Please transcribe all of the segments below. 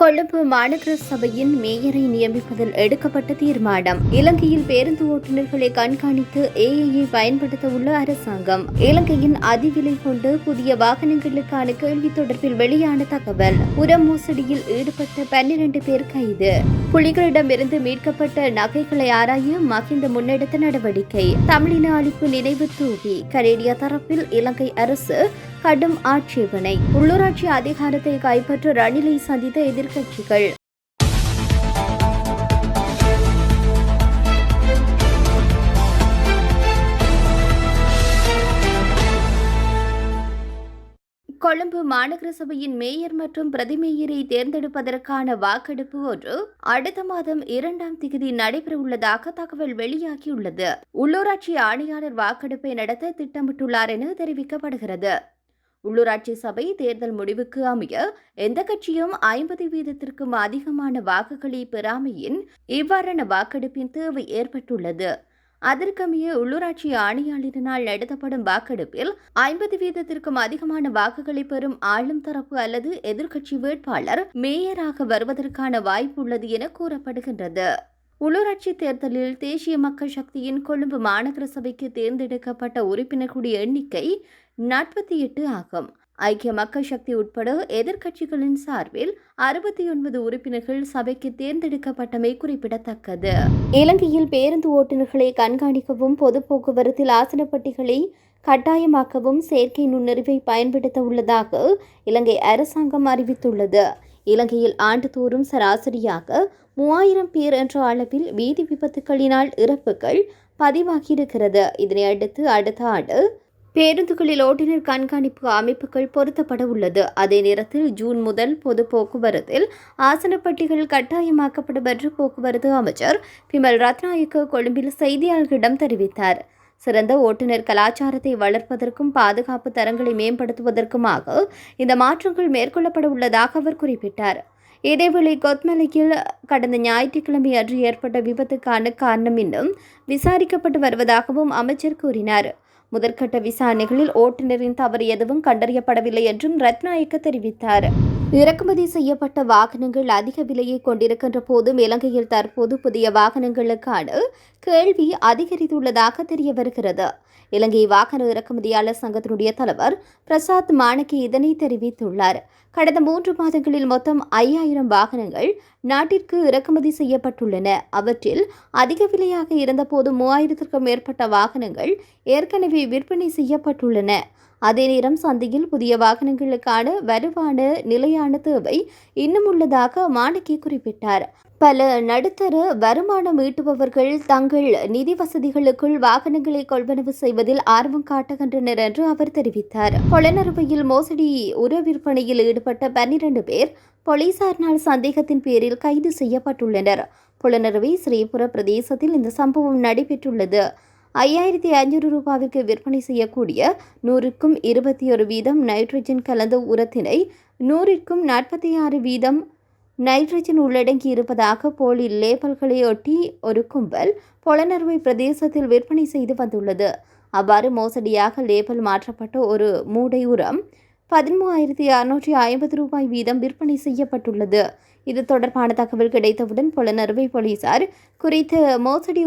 கொழும்பு மாநகர சபையின் மேயரை நியமிப்பதில் எடுக்கப்பட்ட தீர்மானம். இலங்கையில் பேருந்து ஓட்டுநர்களை கண்காணித்து ஏஐயை பயன்படுத்த உள்ள அரசாங்கம். இலங்கையின் அதிவிலை கொண்டு புதிய வாகனங்களுக்கான கேள்வி தொடர்பில் வெளியான தகவல் உர மோசடியில் ஈடுபட்ட பன்னிரண்டு பேர் கைது. புலிகளிடமிருந்து மீட்கப்பட்ட நகைகளை ஆராய மகிந்த முன்னெடுத்த நடவடிக்கை. தமிழின அழிப்பு நினைவு தூவி. கனேடியா தரப்பில் இலங்கை அரசு கடும் ஆட்சேபனை. உள்ளூராட்சி அதிகாரத்தை கைப்பற்ற ரணிலை சந்தித்த எதிர்க்கட்சிகள் கொழும்பு மாநகர சபையின் மேயர் மற்றும் பிரதிமேயரை தேர்ந்தெடுப்பதற்கான வாக்கெடுப்பு ஒன்று அடுத்த மாதம் இரண்டாம் திகதி நடைபெறவுள்ளதாக தகவல் வெளியாகியுள்ளது. உள்ளூராட்சி ஆணையாளர் வாக்கெடுப்பை நடத்த திட்டமிட்டுள்ளார் என தெரிவிக்கப்படுகிறது. உள்ளூராட்சி சபை தேர்தல் முடிவுக்கு அமைய எந்த கட்சியும் ஐம்பது வீதத்திற்கும் அதிகமான வாக்குகளை பெறாமையின் இவ்வாறான வாக்கெடுப்பின் தேவை ஏற்பட்டுள்ளது. அதற்கமைய உள்ளூராட்சி ஆணையாளரினால் நடத்தப்படும் வாக்கெடுப்பில் ஐம்பது வீதத்திற்கும் அதிகமான வாக்குகளை பெறும் ஆளும் தரப்பு அல்லது எதிர்க்கட்சி வேட்பாளர் மேயராக வருவதற்கான வாய்ப்பு உள்ளது என கூறப்படுகின்றது. உள்ளூராட்சி தேர்தலில் தேசிய மக்கள் சக்தியின் கொழும்பு மாநகர சபைக்கு தேர்ந்தெடுக்கப்பட்ட உறுப்பினர்களுடைய எண்ணிக்கை நாற்பத்தி எட்டு ஆகும். ஐக்கிய மக்கள் சக்தி உட்பட எதிர்க்கட்சிகளின் சார்பில் அறுபத்தி ஒன்பது உறுப்பினர்கள் சபைக்கு தேர்ந்தெடுக்கப்பட்டமை குறிப்பிடத்தக்கது. இலங்கையில் பேருந்து ஓட்டுநர்களை கண்காணிக்கவும் பொது போக்குவரத்தில் ஆசனப்பட்டிகளை கட்டாயமாக்கவும் செயற்கை நுண்ணறிவை பயன்படுத்த உள்ளதாக இலங்கை அரசாங்கம் அறிவித்துள்ளது. இலங்கையில் ஆண்டுதோறும் சராசரியாக மூவாயிரம் பேர் என்ற அளவில் வீதி விபத்துகளினால் இறப்புகள் பதிவாகியிருக்கிறது. இதனை அடுத்து அடுத்த ஆண்டு பேருந்துகளில் ஓட்டுநர் கண்காணிப்பு அமைப்புகள் பொருத்தப்பட உள்ளது. அதே நேரத்தில் ஜூன் முதல் பொது போக்குவரத்தில் ஆசனப்பட்டிகள் கட்டாயமாக்கப்படும் என்று போக்குவரத்து அமைச்சர் பிமல் ரத்நாயக்க கொழும்பில் செய்தியாளர்களிடம் தெரிவித்தார். சிறந்த ஓட்டுநர் கலாச்சாரத்தை வளர்ப்பதற்கும் பாதுகாப்பு தரங்களை மேம்படுத்துவதற்குமாக இந்த மாற்றங்கள் மேற்கொள்ளப்பட உள்ளதாக அவர் குறிப்பிட்டார். இதேவேளை கொத்மலையில் கடந்த ஞாயிற்றுக்கிழமை அன்று ஏற்பட்ட விபத்துக்கான காரணம் இன்னும் விசாரிக்கப்பட்டு வருவதாகவும் அமைச்சர் கூறினார். முதற்கட்ட விசாரணைகளில் ஓட்டுநரின் தவறு எதுவும் கண்டறியப்படவில்லை என்றும் ரத்நாயக்க தெரிவித்தார். இறக்குமதி செய்யப்பட்ட வாகனங்கள் அதிக விலையை கொண்டிருக்கின்ற போதும் இலங்கையில் தற்போது புதிய வாகனங்களுக்கான கேள்வி அதிகரித்துள்ளதாக தெரிய வருகிறது. இலங்கை வாகன இறக்குமதியாளர் சங்கத்தினுடைய தலைவர் பிரசாத் மாணக்கி இதனை தெரிவித்துள்ளார். கடந்த மூன்று மாதங்களில் மொத்தம் ஐயாயிரம் வாகனங்கள் நாட்டிற்கு இறக்குமதி செய்யப்பட்டுள்ளன. அவற்றில் அதிக விலையாக இருந்தபோது மூவாயிரத்திற்கும் மேற்பட்ட வாகனங்கள் ஏற்கனவே விற்பனை செய்யப்பட்டுள்ளன. அதே நேரம் சந்தையில் புதிய வாகனங்களுக்கான வலுவான நிலையான தேவை இன்னும் உள்ளதாக மாணக்கி குறிப்பிட்டார். பல நடுத்தர வருமானம் ஈட்டுபவர்கள் தங்கள் நிதி வசதிகளுக்குள் வாகனங்களை கொள்வனவு செய்வதில் ஆர்வம் காட்டுகின்றனர் என்று அவர் தெரிவித்தார். கொளநறுவையில் மோசடி உர விற்பனையில் ஈடுபட்ட பன்னிரண்டு பேர் போலீசாரினால் சந்தேகத்தின் பேரில் கைது செய்யப்பட்டுள்ளனர். புலனறுவை ஸ்ரீபுர பிரதேசத்தில் இந்த சம்பவம் நடைபெற்றுள்ளது. ஐயாயிரத்தி ஐநூறு ரூபாவிற்கு விற்பனை செய்யக்கூடிய நூறுக்கும் இருபத்தி ஒரு வீதம் நைட்ரஜன் கலந்த உரத்தினை நூறிற்கும் நாற்பத்தி ஆறு வீதம் நைட்ரஜன் உள்ளடங்கி இருப்பதாக போலி லேபல்களை ஒட்டி ஒரு கும்பல் பொலனறுவை பிரதேசத்தில் விற்பனை செய்து வந்துள்ளது. அவ்வாறு மோசடியாக லேபல் மாற்றப்பட்ட ஒரு மூடை உரம் பதிமூவாயிரத்தி அறுநூற்றி ஐம்பது ரூபாய் வீதம் விற்பனை செய்யப்பட்டுள்ளது. இது தொடர்பான தகவல் கிடைத்தவுடன் புலனறுவை போலீசார் குறித்த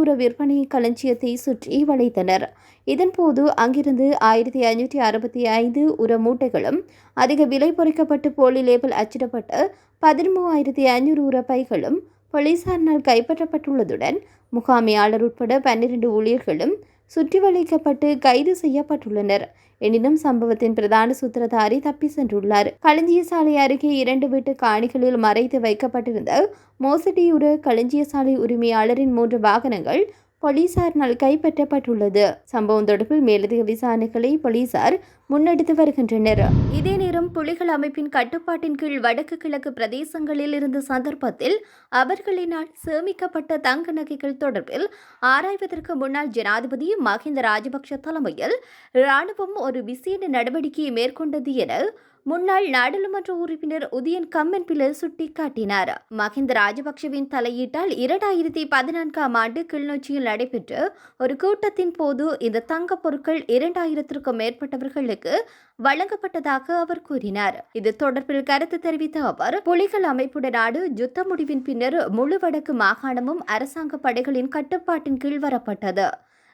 உர விற்பனை களஞ்சியத்தை சுற்றி வளைத்தனர். இதன்போது அங்கிருந்து ஆயிரத்தி ஐநூற்றி அறுபத்தி ஐந்து உர மூட்டைகளும் அதிக விலை பொறிக்கப்பட்டு போலி லேபிள் அச்சிடப்பட்டு பதிமூவாயிரத்தி ஐநூறு உரப்பைகளும் போலீசாரினால் கைப்பற்றப்பட்டுள்ளதுடன் முகாமையாளர் உட்பட பன்னிரண்டு ஊழியர்களும் சுற்றி வளைக்கப்பட்டு கைது செய்யப்பட்டுள்ளனர். எனினும் சம்பவத்தின் பிரதான சூத்திரதாரி தப்பி சென்றுள்ளார். களஞ்சியசாலை அருகே இரண்டு வீட்டு காணிகளில் மறைத்து வைக்கப்பட்டிருந்த மோசடியுற களஞ்சியசாலை உரிமையாளரின் மூன்று வாகனங்கள் போலீசாரினால் கைப்பற்றப்பட்டுள்ளது. சம்பவம் தொடர்பில் மேலதிக விசாரணைகளை போலீசார் முன்னெடுத்து வருகின்றனர். இதே நேரம் புலிகள் அமைப்பின் கட்டுப்பாட்டின் கீழ் வடக்கு கிழக்கு பிரதேசங்களில் இருந்த சந்தர்ப்பத்தில் அவர்களினால் சேமிக்கப்பட்ட தங்க நகைகள் தொடர்பில் ஆராய்வதற்கு முன்னாள் ஜனாதிபதி மஹிந்த ராஜபக்ஷ தலைமையில் இராணுவம் ஒரு விசேட நடவடிக்கையை மேற்கொண்டது என முன்னாள் நாடாளுமன்ற உறுப்பினர் உதயன் கம்மன்பில சுட்டிக்காட்டினார். மஹிந்த ராஜபக்ஷவின் தலையீட்டால் இரண்டாயிரத்தி பதினான்காம் ஆண்டு கிளிநொச்சியில் நடைபெற்ற ஒரு கூட்டத்தின் போது இந்த தங்கப் பொருட்கள் இரண்டாயிரத்திற்கும் மேற்பட்டவர்கள் மேற்பட்டவர்களுக்கு வழங்கப்பட்டதாக அவர் கூறினார். இது தொடர்பில் கருத்து தெரிவித்த அவர் புலிகள் அமைப்புடனான யுத்த முடிவின் பின்னர் முழு வடக்கு மாகாணமும் அரசாங்க படைகளின் கட்டுப்பாட்டின் கீழ் வரப்பட்டது.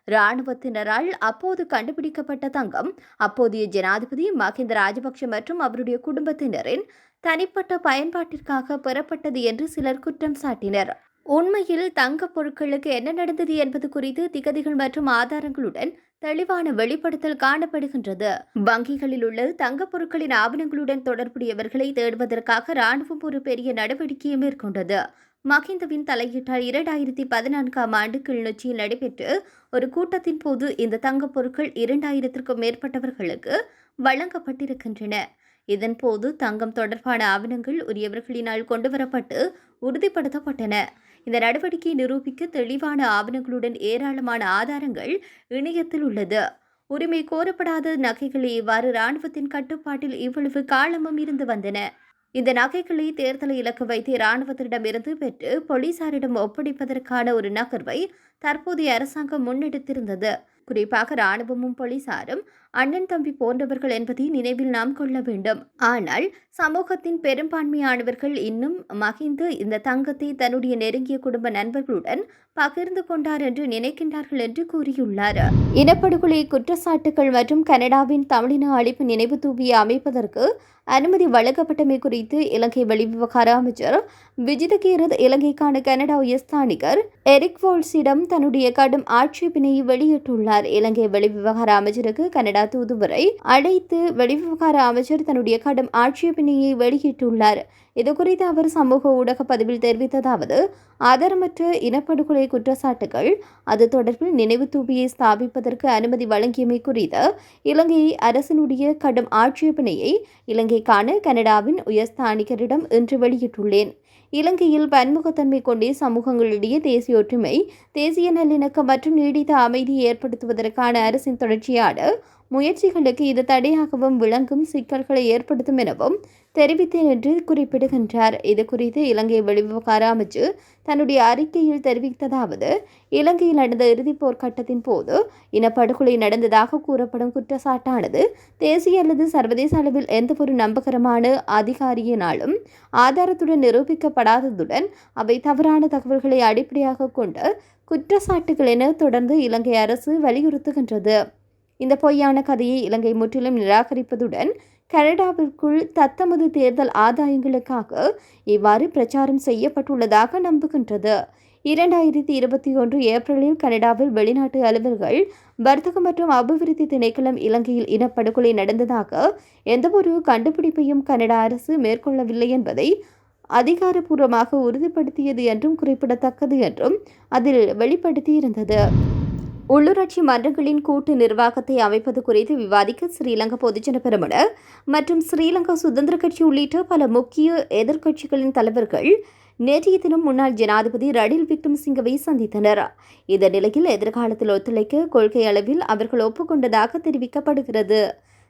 இராணுவத்தினரால் அப்போது கண்டுபிடிக்கப்பட்ட தங்கம் அப்போதைய ஜனாதிபதி மஹிந்த ராஜபக்ஷ மற்றும் அவருடைய குடும்பத்தினரின் தனிப்பட்ட பயன்பாட்டிற்காக பெறப்பட்டது என்று சிலர் குற்றம் சாட்டினர். உண்மையில் தங்கப் பொருட்களுக்கு என்ன நடந்தது என்பது குறித்து திகதிகள் மற்றும் ஆதாரங்களுடன் தெளிவான வெளிப்படுத்தல் காணப்படுகின்றது. வங்கிகளில் உள்ள தங்கப் பொருட்களின் ஆவணங்களுடன் தொடர்புடையவர்களை தேடுவதற்காக ராணுவம் ஒரு பெரிய நடவடிக்கையை மேற்கொண்டது. மஹிந்தவின் தலையீட்டால் இரண்டாயிரத்தி பதினான்காம் ஆண்டு கிளிநொச்சியில் நடைபெற்று ஒரு கூட்டத்தின் போது இந்த தங்கப் பொருட்கள் இரண்டாயிரத்திற்கும் மேற்பட்டவர்களுக்கு வழங்கப்பட்டிருக்கின்றன. இதன்போது தங்கம் தொடர்பான ஆவணங்கள் உரியவர்களினால் கொண்டுவரப்பட்டு உறுதிப்படுத்தப்பட்டன. இந்த நடவடிக்கையை நிரூபிக்க தெளிவான ஆவணங்களுடன் ஏராளமான ஆதாரங்கள் இணையத்தில் உள்ளது. உரிமை கோரப்படாத நகைகளை இவ்வாறு இராணுவத்தின் கட்டுப்பாட்டில் இவ்வளவு காலமும் இருந்து வந்தன. இந்த நகைகளை தேர்தலை இலக்கு வைத்து இராணுவத்திடமிருந்து பெற்று போலீசாரிடம் ஒப்படைப்பதற்கான ஒரு நகர்வை தற்போதைய அரசாங்கம் முன்னெடுத்திருந்தது. குறிப்பாக இராணுவமும் போலீசாரும் அண்ணன் தம்பி போன்றவர்கள் என்பதை நினைவில் நாம் கொள்ள வேண்டும். ஆனால் சமூகத்தின் பெரும்பான்மையானவர்கள் இன்னும் மகிழ்ந்து இந்த தங்கத்தை தன்னுடைய நெருங்கிய குடும்ப நண்பர்களுடன் பகிர்ந்து கொண்டார் என்று நினைக்கின்றார்கள் என்று கூறியுள்ளார். இனப்படுகொலை குற்றச்சாட்டுகள் மற்றும் கனடாவின் தமிழின அழிப்பு நினைவு தூவியை அமைப்பதற்கு அனுமதி வழங்கப்பட்டமை குறித்து இலங்கை வெளிவிவகார அமைச்சர் விஜிதகீரத் இலங்கைக்கான கனடா உயர்ஸ்தானிகர் எரிக் வோல்ஸிடம் தன்னுடைய கடும் ஆட்சேபினை வெளியிட்டுள்ளார். இலங்கை வெளிவிவகார அமைச்சருக்கு கனடா தூதுவரை அழைத்து வெளிவிவகார அமைச்சர் தன்னுடைய கடும் ஆட்சேபனையை வெளியிட்டுள்ளார். இதுகுறித்து அவர் சமூக ஊடக பதிவில் தெரிவித்ததாவது ஆதாரமற்ற இனப்படுகொலை குற்றச்சாட்டுகள் அது தொடர்பில் நினைவு தூபியை ஸ்தாபிப்பதற்கு அனுமதி வழங்கியமை குறித்து இலங்கை அரசினுடைய கடும் ஆட்சேபனையை இலங்கைக்கான கனடாவின் உயர்ஸ்தானிகரிடம் இன்று வெளியிட்டுள்ளேன். இலங்கையில் பன்முகத்தன்மை கொண்டே சமூகங்களிடையே தேசிய ஒற்றுமை தேசிய நல்லிணக்கம் மற்றும் நீடித்த அமைதியை ஏற்படுத்துவதற்கான அரசின் தொடர்ச்சியான முயற்சிகளுக்கு இது தடையாகவும் விளங்கும் சிக்கல்களை ஏற்படுத்தும் எனவும் தெரிவித்தேன் என்று குறிப்பிடுகின்றார். இது குறித்து இலங்கை வெளிவிவகார அமைச்சு தன்னுடைய அறிக்கையில் தெரிவித்ததாவது இலங்கையில் நடந்த இறுதிப் போர்க்கட்டத்தின் போது இனப்படுகொலை நடந்ததாக கூறப்படும் குற்றச்சாட்டானது தேசிய அல்லது சர்வதேச அளவில் எந்தவொரு நம்பகரமான அதிகாரியினாலும் ஆதாரத்துடன் நிரூபிக்கப்படாததுடன் அவை தவறான தகவல்களை அடிப்படையாக கொண்டு குற்றச்சாட்டுகள் என தொடர்ந்து இலங்கை அரசு வலியுறுத்துகின்றது. இந்த பொய்யான கதையை இலங்கை முற்றிலும் நிராகரிப்பதுடன் கனடாவிற்குள் தத்தமது தேர்தல் ஆதாயங்களுக்காக இவ்வாறு பிரச்சாரம் செய்யப்பட்டுள்ளதாக நம்புகின்றது. இரண்டாயிரத்தி இருபத்தி ஒன்று ஏப்ரலில் கனடாவில் வெளிநாட்டு அலுவல்கள் வர்த்தகம் மற்றும் அபிவிருத்தி திணைக்களம் இலங்கையில் இனப்படுகொலை நடந்ததாக எந்தவொரு கண்டுபிடிப்பையும் கனடா அரசு மேற்கொள்ளவில்லை என்பதை அதிகாரப்பூர்வமாக உறுதிப்படுத்தியது என்றும் குறிப்பிடத்தக்கது என்றும் அதில் வெளிப்படுத்தியிருந்தது. உள்ளூராட்சி மன்றங்களின் கூட்டு நிர்வாகத்தை அமைப்பது குறித்து விவாதிக்க ஸ்ரீலங்கா பொதுஜன பெரமுன மற்றும் ஸ்ரீலங்கா சுதந்திர கட்சி உள்ளிட்ட பல முக்கிய எதிர்க்கட்சிகளின் தலைவர்கள் நேற்றைய தினம் முன்னாள் ஜனாதிபதி ரணில் விக்ரமசிங்கவை சந்தித்தனர். இந்த நிலையில் எதிர்காலத்தில் ஒத்துழைக்க கொள்கை அளவில் அவர்கள் ஒப்புக்கொண்டதாக தெரிவிக்கப்படுகிறது.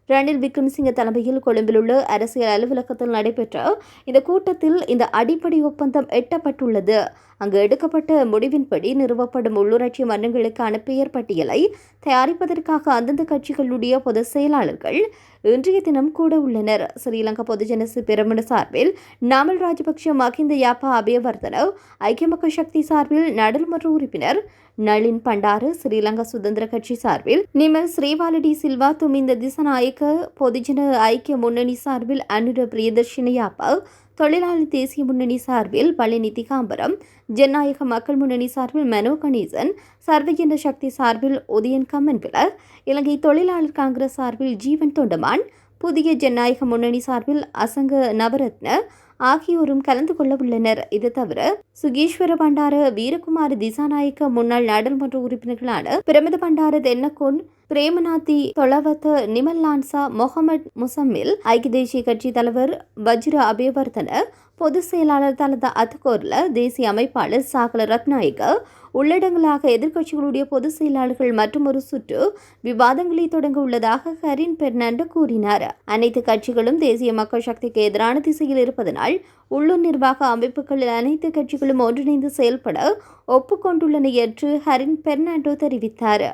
ரணில் விக்ரமசிங்க தலைமையில் கொழும்பில் உள்ள அரசியல் அலுவலகத்தில் நடைபெற்ற இந்த கூட்டத்தில் இந்த அடிப்படை ஒப்பந்தம் எட்டப்பட்டுள்ளது. அங்கு எடுக்கப்பட்ட முடிவின்படி நிறுவப்படும் உள்ளூராட்சி மன்றங்களுக்கான பெயர் பட்டியலை தயாரிப்பதற்காக அந்தந்த கட்சிகளுடைய பொதுச் செயலாளர்கள் இன்றைய தினம் கூட உள்ளனர். ஸ்ரீலங்கா பொதுஜன பெருமன சார்பில் நாமல் ராஜபக்ஷ மகிந்த யாப்பா அபயவர்தனவ் ஐக்கிய மக்கள் சக்தி சார்பில் நாடாளுமன்ற உறுப்பினர் நளின் பண்டாரு ஸ்ரீலங்கா சுதந்திர கட்சி சார்பில் நிமல் ஸ்ரீவாலடி சில்வா துமிந்த திசநாயக்க பொதுஜன ஐக்கிய முன்னணி சார்பில் அனுர பிரியதர்ஷினி யாப்பா தொழிலாளி தேசிய முன்னணி சார்பில் பழனி திகாம்பரம் ஜனநாயக மக்கள் முன்னணி சார்பில் மனோ கணேசன் சர்வஜன சக்தி சார்பில் உதயன் கம்மன்பில இலங்கை தொழிலாளர் காங்கிரஸ் சார்பில் ஜீவன் தொண்டமான் புதிய ஜனநாயக முன்னணி சார்பில் அசங்க நவரத்ன ஆகியோரும் கலந்து கொள்ள உள்ளனர் இது தவிர சுகீஸ்வர பண்டார வீரகுமார் திசாநாயக்க முன்னாள் நாடாளுமன்ற உறுப்பினர்களான பிரமித பண்டார தென்னகோன் பிரேமநாத்தி தொலவத்த நிமல் லான்சா முகமது முசம்மில் ஐக்கிய தேசிய கட்சி தலைவர் வஜ்ர அபேவர்தன பொதுச் செயலாளர் தனது அத்துகோர்ல தேசிய அமைப்பாளர் சாகல ரத்நாயக உள்ளடங்களாக எதிர்க்கட்சிகளுடைய பொதுச் செயலாளர்கள் மற்றும் ஒரு சுற்று விவாதங்களை தொடங்க உள்ளதாக ஹரின் பெர்னாண்டோ கூறினார். அனைத்து கட்சிகளும் தேசிய மக்கள் சக்திக்கு எதிரான திசையில் இருப்பதனால் உள்ளூர் நிர்வாக அமைப்புகளில் அனைத்து கட்சிகளும் ஒன்றிணைந்து செயல்பட ஒப்புக்கொண்டுள்ளன என்று ஹரின் பெர்னாண்டோ தெரிவித்தார்.